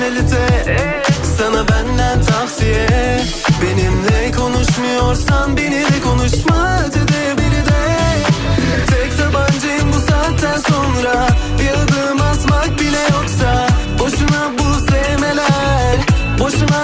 finalite Sana benden tavsiye. Benimle konuşmuyorsan beni de konuşma ötede biri de. Tek tabancayım bu saatten sonra. Bir adım atmak bile yoksa. Boşuna bu sevmeler. Boşuna